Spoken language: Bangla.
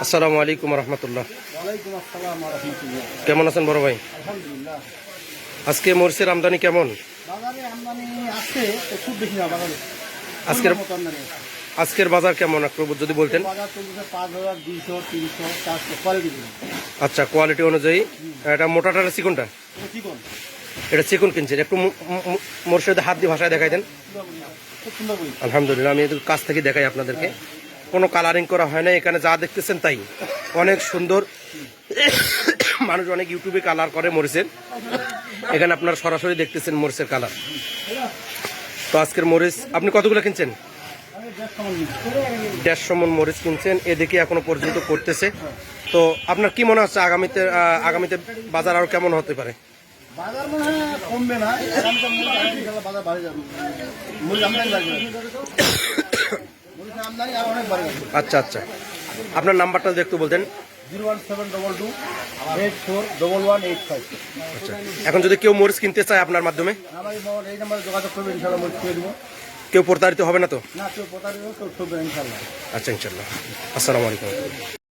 আসসালামু আলাইকুম রহমতুল্লাহ। কেমন আছেন বড় ভাই? আজকে মরিচের আমদানি কেমন? আজকের। আজকের বাজার কেমন একটু যদি বলতেন? আচ্ছা কোয়ালিটি অনুযায়ী। এটা মোটাটা চিকনটা এটা চিকন কিনছেন। একটু মু- মু- মু- মরিচের হাত দিয়ে ভাষায় দেখাই দেন। আলহামদুলিল্লাহ আমি একটু কাছ থেকে দেখাই আপনাদেরকে। কোনো কালারিং করা হয় না এখানে যা দেখতেছেন তাই। অনেক সুন্দর। মানুষ অনেক ইউটিউবে কালার করে মরিচের। এখানে আপনারা সরাসরি দেখতেছেন মরিচের কালার তো আজকের মরিচ, আপনি কতগুলো কিনছেন? দেড়শো মন মরিচ কিনছেন, এদিকে এখনও পর্যন্ত করতেছে তো আপনার কি মনে হচ্ছে আগামীতে আগামীতে বাজার আরও কেমন হতে পারে? আচ্ছা আচ্ছা। আপনার নাম্বারটা যদি একটু বলতেন। আচ্ছা। এখন যদি কেউ মরিচ কিনতে চায় আপনার মাধ্যমে? আমার এই নাম্বারে যোগাযোগ করবে ইনশাল্লাহ মই দেবো কেউ প্রতারিত হবে না তো আচ্ছা ইনশাল্লাহ। আসসালামু আলাইকুম।